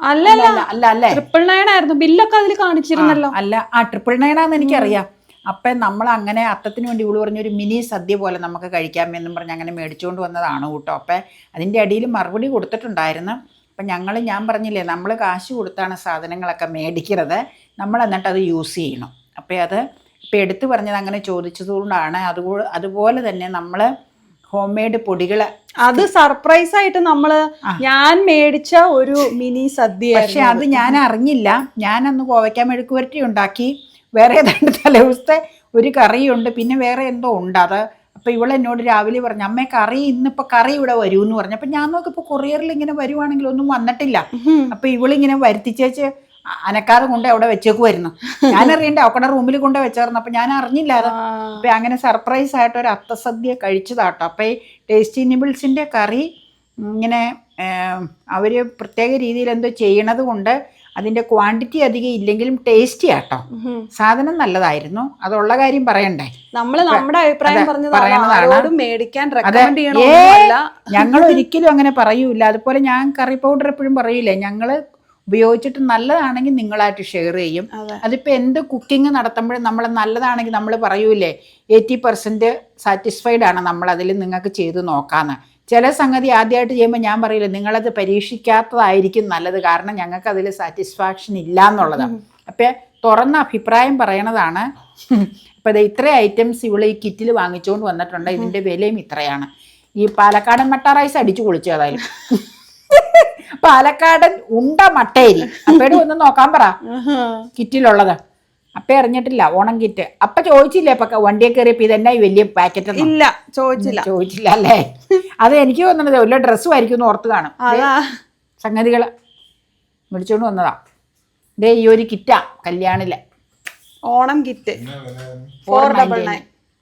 Speaker 1: അല്ല
Speaker 2: അല്ല അല്ല
Speaker 1: ട്രിപ്പിൾ നയൻ ആയിരുന്നു. ബില്ലൊക്കെ അതിൽ കാണിച്ചിരുന്നല്ലോ.
Speaker 2: അല്ല. ആ ട്രിപ്പിൾ നയനാന്ന് എനിക്കറിയാം. അപ്പം നമ്മൾ അങ്ങനെ അത്തത്തിന് വേണ്ടി ഇവൾ പറഞ്ഞൊരു മിനി സദ്യ പോലെ നമുക്ക് കഴിക്കാം കഴിക്കാമെന്നും പറഞ്ഞ് അങ്ങനെ മേടിച്ചുകൊണ്ട് വന്നതാണ് കൂട്ടോ. അപ്പം അതിന്റെ അടിയിൽ മറുപടി കൊടുത്തിട്ടുണ്ടായിരുന്നു. അപ്പം ഞങ്ങൾ ഞാൻ പറഞ്ഞില്ലേ നമ്മൾ കാശ് കൊടുത്താണ് സാധനങ്ങളൊക്കെ മേടിക്കുന്നത് നമ്മൾ എന്നിട്ട് അത് യൂസ് ചെയ്യണം. അപ്പോൾ അത് ഇപ്പം എടുത്തു പറഞ്ഞത് അങ്ങനെ ചോദിച്ചതുകൊണ്ടാണ്. അതുപോലെ അതുപോലെ തന്നെ നമ്മൾ ഹോം മെയ്ഡ് പൊടികൾ.
Speaker 1: അത് സർപ്രൈസ് ആയിട്ട് നമ്മൾ ഞാൻ മേടിച്ച ഒരു മിനി സദ്യ
Speaker 2: പക്ഷെ അത് ഞാൻ അറിഞ്ഞില്ല. ഞാനന്ന് കോവയ്ക്ക മെഴുക്ക് പുരട്ടി ഉണ്ടാക്കി. വേറെ ഏതാണ്ട് തലേദിവസത്തെ ഒരു കറിയുണ്ട്. പിന്നെ വേറെ എന്തോ ഉണ്ട്. അത് അപ്പോൾ ഇവൾ എന്നോട് രാവിലെ പറഞ്ഞു അമ്മേ കറി ഇന്നിപ്പോൾ കറി ഇവിടെ വരൂ എന്ന് പറഞ്ഞു. അപ്പം ഞാൻ നോക്കിപ്പോ കൊറിയറിൽ ഇങ്ങനെ വരുവാണെങ്കിൽ ഒന്നും വന്നിട്ടില്ല. അപ്പോൾ ഇവളിങ്ങനെ വരുത്തിച്ചേച്ച് അനക്കാതെ കൊണ്ട് അവിടെ വെച്ചേക്കുമായിരുന്നു ഞാനറിയണ്ടേ അവക്കടെ റൂമിൽ കൊണ്ട് വെച്ചായിരുന്നു. അപ്പം ഞാൻ അറിഞ്ഞില്ല അപ്പൊ അങ്ങനെ സർപ്രൈസ് ആയിട്ട് ഒരു അത്തസദ്യ കഴിച്ചതാട്ടോ. അപ്പം ഈ ടേസ്റ്റി നിബിൾസിന്റെ കറി ഇങ്ങനെ അവർ പ്രത്യേക രീതിയിൽ എന്തോ ചെയ്യണത് കൊണ്ട് അതിന്റെ ക്വാണ്ടിറ്റി അധികം ഇല്ലെങ്കിലും ടേസ്റ്റി ആട്ടോ. സാധനം നല്ലതായിരുന്നു. അതുള്ള കാര്യം പറയണ്ടേ?
Speaker 1: നമ്മൾ നമ്മുടെ അഭിപ്രായം
Speaker 2: ഞങ്ങൾ ഒരിക്കലും അങ്ങനെ പറയൂല. അതുപോലെ ഞാൻ കറി പൗഡർ എപ്പോഴും പറയൂലേ ഞങ്ങൾ ഉപയോഗിച്ചിട്ട് നല്ലതാണെങ്കിൽ നിങ്ങളായിട്ട് ഷെയർ ചെയ്യും.
Speaker 1: അതെ.
Speaker 2: അതിപ്പോൾ എന്ത് കുക്കിംഗ് നടത്തുമ്പോഴും നമ്മൾ നല്ലതാണെങ്കിൽ നമ്മൾ പറയൂലേ എയ്റ്റി പെർസെന്റ് സാറ്റിസ്ഫൈഡ് ആണ് നമ്മൾ അതിൽ നിങ്ങൾക്ക് ചെയ്ത് നോക്കാമെന്ന് ചില സംഗതി ആദ്യമായിട്ട് ചെയ്യുമ്പോൾ ഞാൻ പറയില്ല നിങ്ങളത് പരീക്ഷിക്കാത്തതായിരിക്കും നല്ലത്. കാരണം ഞങ്ങൾക്ക് അതിൽ സാറ്റിസ്ഫാക്ഷൻ ഇല്ല എന്നുള്ളതാണ് അപ്പം തുറന്ന അഭിപ്രായം പറയണതാണ്. ഇപ്പം ഇത് ഇത്ര ഐറ്റംസ് ഇവിടെ ഈ കിറ്റിൽ വാങ്ങിച്ചുകൊണ്ട് വന്നിട്ടുണ്ട്. ഇതിന്റെ വിലയും ഇത്രയാണ്. ഈ പാലക്കാടൻ മട്ട റൈസ് അടിച്ചു പൊളിച്ചു ഏതായാലും. പാലക്കാടൻ ഉണ്ട മട്ടേരി. അപ്പയുടെ ഒന്ന് നോക്കാൻ പറ. കിറ്റിലുള്ളത്. അപ്പ അറിഞ്ഞിട്ടില്ല ഓണം കിറ്റ്. അപ്പ ചോദിച്ചില്ലേ അപ്പൊ വണ്ടിയെ കയറിയപ്പോ ഇതെന്നാ വലിയ പാക്കറ്റ്
Speaker 1: ഇല്ല ചോദിച്ചില്ല.
Speaker 2: ചോദിച്ചില്ല അല്ലേ അത് എനിക്ക് തോന്നണത് വല്ല ഡ്രസ്സും ആയിരിക്കും എന്ന് ഓർത്ത് കാണും.
Speaker 1: സംഗതികൾ.
Speaker 2: സംഗതികൾ മേടിച്ചോണ്ട് വന്നതാ. ദേ ഈ ഒരു കിറ്റാ കല്യാണിലെ.
Speaker 1: Onam kit.
Speaker 2: Four
Speaker 1: double nine